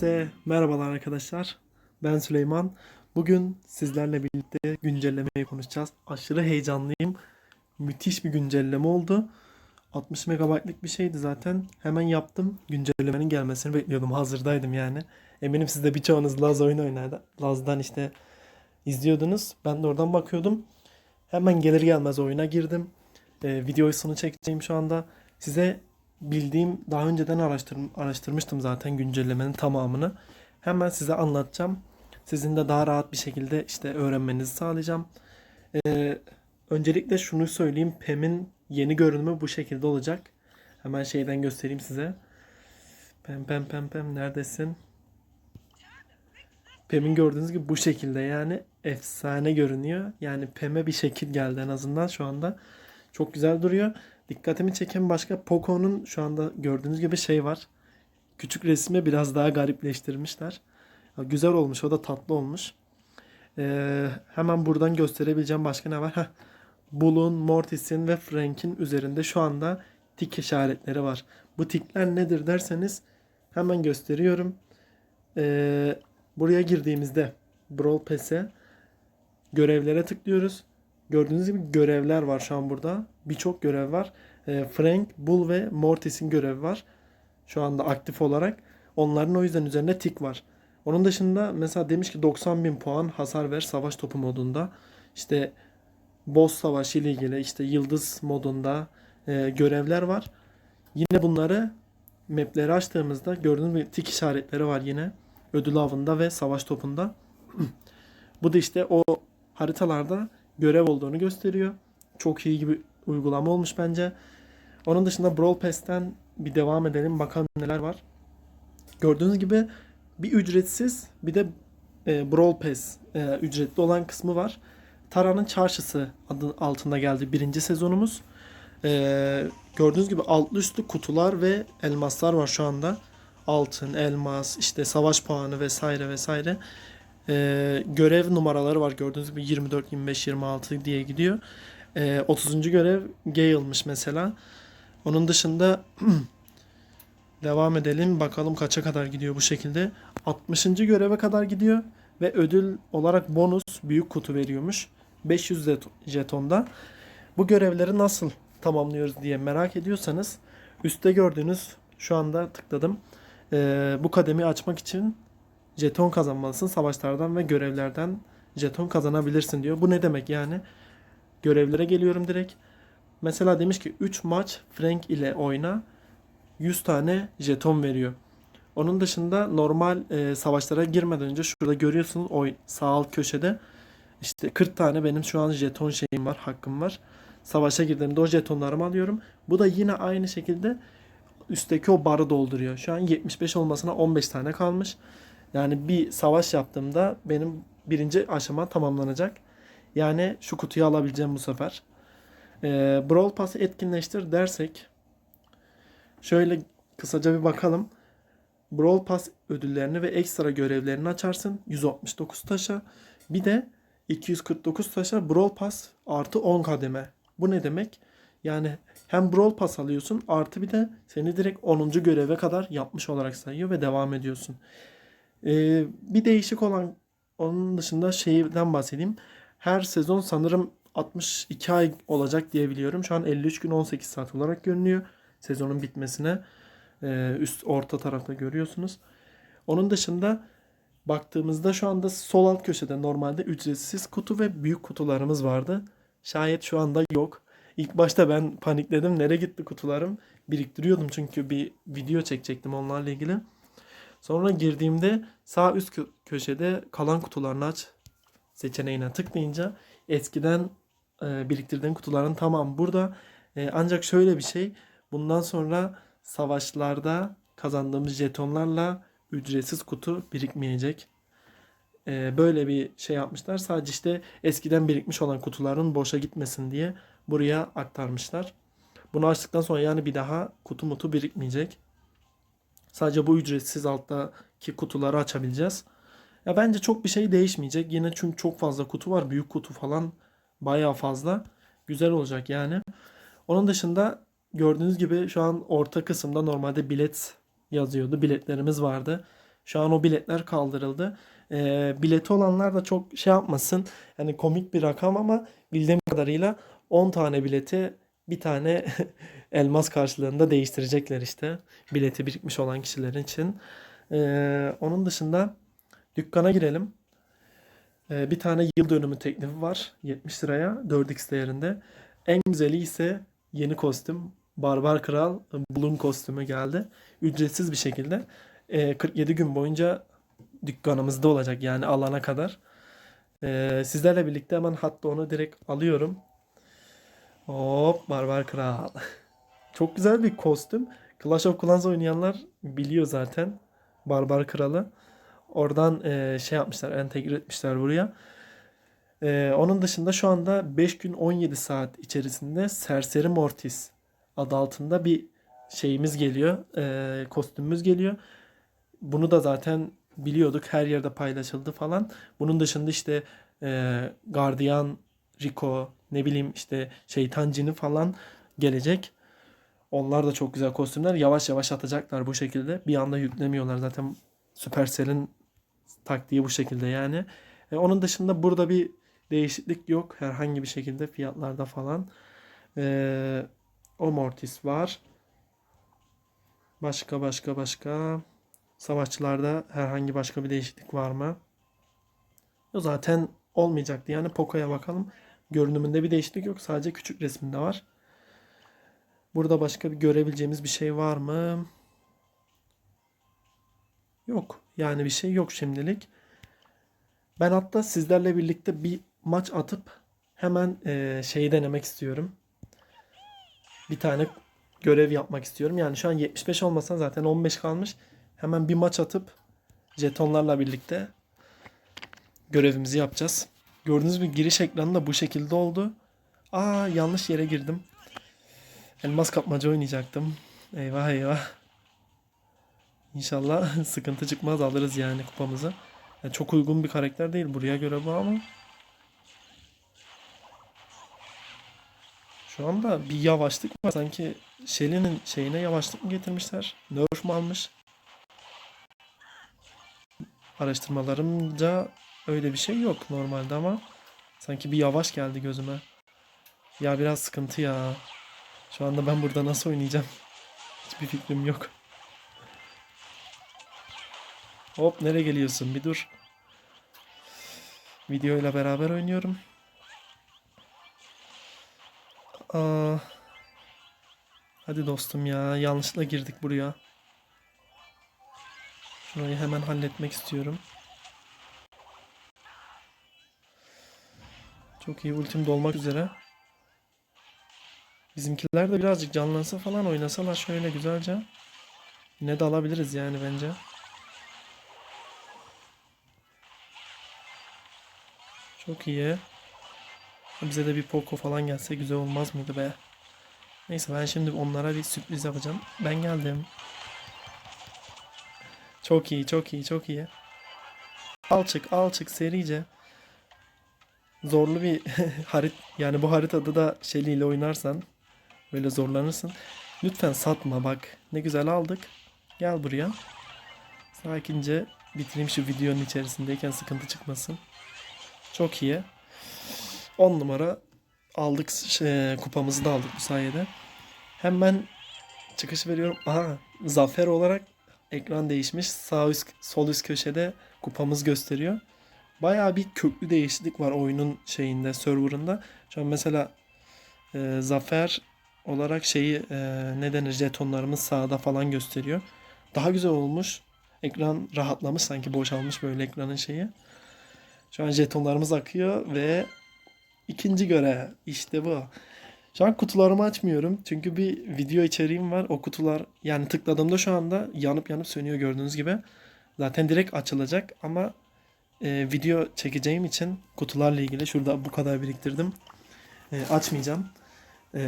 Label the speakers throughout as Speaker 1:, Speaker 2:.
Speaker 1: Herkese merhabalar arkadaşlar. Ben Süleyman. Bugün sizlerle birlikte güncellemeyi konuşacağız. Aşırı heyecanlıyım. Müthiş bir güncelleme oldu. 60 MB'lık bir şeydi zaten. Hemen yaptım. Güncellemenin gelmesini bekliyordum. Hazırdaydım yani. Eminim siz de birçoğunuz Laz oyun oynardı. Laz'dan işte izliyordunuz. Ben de oradan bakıyordum. Hemen gelir gelmez oyuna girdim. Ee, videosunu çekeceğim şu anda. Size bildiğim daha önceden araştır, araştırmıştım zaten güncellemenin tamamını. Hemen size anlatacağım. Sizin de daha rahat bir şekilde işte öğrenmenizi sağlayacağım. Ee, öncelikle şunu söyleyeyim. PEM'in yeni görünümü bu şekilde olacak. Hemen şeyden göstereyim size. Pem pem pem pem neredesin? PEM'in gördüğünüz gibi bu şekilde yani efsane görünüyor. Yani PEM'e bir şekil geldi en azından şu anda. Çok güzel duruyor. Dikkatimi çeken başka Poco'nun şu anda gördüğünüz gibi şey var. Küçük resmi biraz daha garipleştirmişler. Güzel olmuş. O da tatlı olmuş. Ee, hemen buradan gösterebileceğim başka ne var? Heh. Bull'un, Mortis'in ve Frank'in üzerinde şu anda tik işaretleri var. Bu tikler nedir derseniz hemen gösteriyorum. Ee, buraya girdiğimizde Brawl Pass'e görevlere tıklıyoruz. Gördüğünüz gibi görevler var şu an burada. Birçok görev var. Ee, Frank, Bull ve Mortis'in görevi var. Şu anda aktif olarak. Onların o yüzden üzerinde tik var. Onun dışında mesela demiş ki 90.000 puan hasar ver savaş topu modunda. İşte boss savaşı ile ilgili işte yıldız modunda e, görevler var. Yine bunları mapleri açtığımızda gördüğünüz gibi tik işaretleri var yine. Ödül avında ve savaş topunda. Bu da işte o haritalarda görev olduğunu gösteriyor. Çok iyi gibi uygulama olmuş bence. Onun dışında Brawl Pass'ten bir devam edelim. Bakalım neler var. Gördüğünüz gibi bir ücretsiz bir de e, Brawl Pass e, ücretli olan kısmı var. Tara'nın Çarşısı adı altında geldi birinci sezonumuz. E, gördüğünüz gibi altlı üstlü kutular ve elmaslar var şu anda. Altın, elmas, işte savaş puanı vesaire vesaire. E, görev numaraları var gördüğünüz gibi 24, 25, 26 diye gidiyor. E, 30. görev Gale'mış mesela. Onun dışında devam edelim. Bakalım kaça kadar gidiyor bu şekilde. 60. göreve kadar gidiyor. Ve ödül olarak bonus büyük kutu veriyormuş. 500 jet- jetonda. Bu görevleri nasıl tamamlıyoruz diye merak ediyorsanız üstte gördüğünüz şu anda tıkladım. Ee, bu kademi açmak için jeton kazanmalısın. Savaşlardan ve görevlerden jeton kazanabilirsin diyor. Bu ne demek yani? Görevlere geliyorum direkt. Mesela demiş ki 3 maç Frank ile oyna 100 tane jeton veriyor. Onun dışında normal e, savaşlara girmeden önce şurada görüyorsunuz o sağ alt köşede işte 40 tane benim şu an jeton şeyim var, hakkım var. Savaşa girdiğimde o jetonlarımı alıyorum. Bu da yine aynı şekilde üstteki o barı dolduruyor. Şu an 75 olmasına 15 tane kalmış. Yani bir savaş yaptığımda benim birinci aşama tamamlanacak. Yani şu kutuyu alabileceğim bu sefer. Ee, Brawl Pass'ı etkinleştir dersek şöyle kısaca bir bakalım. Brawl Pass ödüllerini ve ekstra görevlerini açarsın. 169 taşa. Bir de 249 taşa Brawl Pass artı 10 kademe. Bu ne demek? Yani hem Brawl Pass alıyorsun artı bir de seni direkt 10. göreve kadar yapmış olarak sayıyor ve devam ediyorsun. Ee, bir değişik olan onun dışında şeyden bahsedeyim. Her sezon sanırım 62 ay olacak diye biliyorum. Şu an 53 gün 18 saat olarak görünüyor. Sezonun bitmesine e, üst orta tarafta görüyorsunuz. Onun dışında baktığımızda şu anda sol alt köşede normalde ücretsiz kutu ve büyük kutularımız vardı. Şayet şu anda yok. İlk başta ben panikledim. Nereye gitti kutularım? Biriktiriyordum çünkü bir video çekecektim onlarla ilgili. Sonra girdiğimde sağ üst kö- köşede kalan kutularını aç seçeneğine tıklayınca eskiden e, biriktirdiğim kutuların tamam burada. E, ancak şöyle bir şey. Bundan sonra savaşlarda kazandığımız jetonlarla ücretsiz kutu birikmeyecek. E, böyle bir şey yapmışlar. Sadece işte eskiden birikmiş olan kutuların boşa gitmesin diye buraya aktarmışlar. Bunu açtıktan sonra yani bir daha kutu mutu birikmeyecek. Sadece bu ücretsiz alttaki kutuları açabileceğiz. Ya bence çok bir şey değişmeyecek. Yine çünkü çok fazla kutu var. Büyük kutu falan bayağı fazla. Güzel olacak yani. Onun dışında gördüğünüz gibi şu an orta kısımda normalde bilet yazıyordu. Biletlerimiz vardı. Şu an o biletler kaldırıldı. Ee, bileti olanlar da çok şey yapmasın. Yani komik bir rakam ama bildiğim kadarıyla 10 tane bileti bir tane elmas karşılığında değiştirecekler işte. Bileti birikmiş olan kişilerin için. Ee, onun dışında dükkana girelim. Ee, bir tane yıl dönümü teklifi var. 70 liraya 4x değerinde. En güzeli ise yeni kostüm. Barbar Kral Bloom kostümü geldi. Ücretsiz bir şekilde. Ee, 47 gün boyunca dükkanımızda olacak yani alana kadar. Ee, sizlerle birlikte hemen hatta onu direkt alıyorum. Hop Barbar Kral. Çok güzel bir kostüm. Clash of Clans oynayanlar biliyor zaten Barbar Kral'ı. Oradan e, şey yapmışlar, entegre etmişler buraya. E, onun dışında şu anda 5 gün 17 saat içerisinde Serseri Mortis adı altında bir şeyimiz geliyor. e, kostümümüz geliyor. Bunu da zaten biliyorduk. Her yerde paylaşıldı falan. Bunun dışında işte e, Guardian, Rico, ne bileyim işte Şeytan Cini falan gelecek. Onlar da çok güzel kostümler. Yavaş yavaş atacaklar bu şekilde. Bir anda yüklemiyorlar. Zaten Supercell'in taktiği bu şekilde yani. E, onun dışında burada bir değişiklik yok. Herhangi bir şekilde fiyatlarda falan. E, o Mortis var. Başka başka başka. Savaşçılarda herhangi başka bir değişiklik var mı? O zaten olmayacaktı. Yani Poco'ya bakalım. Görünümünde bir değişiklik yok. Sadece küçük resminde var. Burada başka bir görebileceğimiz bir şey var mı? Yok. Yani bir şey yok şimdilik. Ben hatta sizlerle birlikte bir maç atıp hemen eee, şeyi denemek istiyorum. Bir tane görev yapmak istiyorum. Yani şu an 75 olmasa zaten 15 kalmış. Hemen bir maç atıp jetonlarla birlikte görevimizi yapacağız. Gördüğünüz gibi giriş ekranı da bu şekilde oldu. Aa yanlış yere girdim. Elmas kapmaca oynayacaktım. Eyvah eyvah. İnşallah sıkıntı çıkmaz alırız yani kupamızı. Ya çok uygun bir karakter değil buraya göre bu ama. Şu anda bir yavaşlık var. Sanki Shelly'nin şeyine yavaşlık mı getirmişler? Nerf mu almış? Araştırmalarımca öyle bir şey yok normalde ama sanki bir yavaş geldi gözüme. Ya biraz sıkıntı ya. Şu anda ben burada nasıl oynayacağım? Hiçbir fikrim yok. Hop nereye geliyorsun? Bir dur. Videoyla beraber oynuyorum. Aa, hadi dostum ya. Yanlışlıkla girdik buraya. Şurayı hemen halletmek istiyorum. Çok iyi ultim dolmak üzere. Bizimkiler de birazcık canlansa falan oynasalar şöyle güzelce. Yine de alabiliriz yani bence. Çok iyi. Bize de bir Poco falan gelse güzel olmaz mıydı be? Neyse ben şimdi onlara bir sürpriz yapacağım. Ben geldim. Çok iyi, çok iyi, çok iyi. Al çık, al serice. Zorlu bir harit yani bu haritada da Shelly ile oynarsan böyle zorlanırsın. Lütfen satma bak. Ne güzel aldık. Gel buraya. Sakince bitireyim şu videonun içerisindeyken sıkıntı çıkmasın. Çok iyi. 10 numara aldık şey, kupamızı da aldık bu sayede. Hemen çıkış veriyorum. Aha zafer olarak ekran değişmiş. Sağ üst sol üst köşede kupamız gösteriyor. Bayağı bir köklü değişiklik var oyunun şeyinde, serverında. Şu an mesela e, zafer olarak şeyi e, ne denir jetonlarımız sağda falan gösteriyor. Daha güzel olmuş. Ekran rahatlamış sanki boşalmış böyle ekranın şeyi. Şu an jetonlarımız akıyor ve ikinci görev işte bu. Şu an kutularımı açmıyorum. Çünkü bir video içeriğim var. O kutular yani tıkladığımda şu anda yanıp yanıp sönüyor gördüğünüz gibi. Zaten direkt açılacak ama e, video çekeceğim için kutularla ilgili şurada bu kadar biriktirdim. E, açmayacağım. E,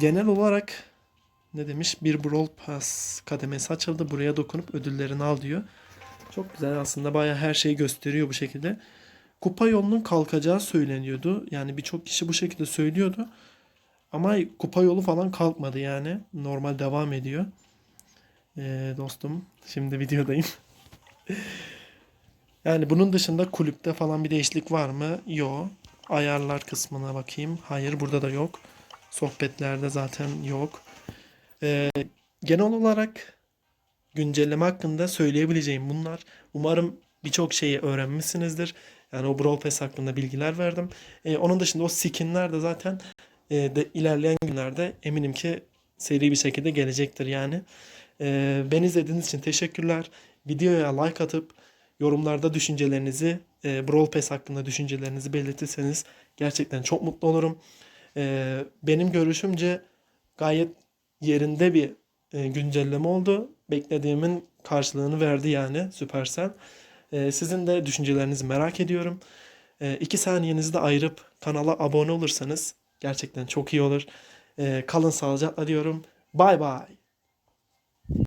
Speaker 1: genel olarak ne demiş? Bir Brawl Pass kademesi açıldı. Buraya dokunup ödüllerini al diyor. Çok güzel aslında bayağı her şeyi gösteriyor bu şekilde. Kupa yolunun kalkacağı söyleniyordu. Yani birçok kişi bu şekilde söylüyordu. Ama kupa yolu falan kalkmadı yani. Normal devam ediyor. Ee, dostum. Şimdi videodayım. Yani bunun dışında kulüpte falan bir değişiklik var mı? Yok. Ayarlar kısmına bakayım. Hayır burada da yok. Sohbetlerde zaten yok. Ee, genel olarak güncelleme hakkında söyleyebileceğim bunlar. Umarım birçok şeyi öğrenmişsinizdir. Yani o Brawl Pass hakkında bilgiler verdim. Ee, onun dışında o skinler de zaten e, de ilerleyen günlerde eminim ki seri bir şekilde gelecektir yani. Ee, beni izlediğiniz için teşekkürler. Videoya like atıp yorumlarda düşüncelerinizi, e, Brawl Pass hakkında düşüncelerinizi belirtirseniz gerçekten çok mutlu olurum. Ee, benim görüşümce gayet yerinde bir e, güncelleme oldu. Beklediğimin karşılığını verdi yani Supercell. Ee, sizin de düşüncelerinizi merak ediyorum. Ee, iki saniyenizi de ayırıp kanala abone olursanız gerçekten çok iyi olur. Ee, kalın sağlıcakla diyorum. Bay bay.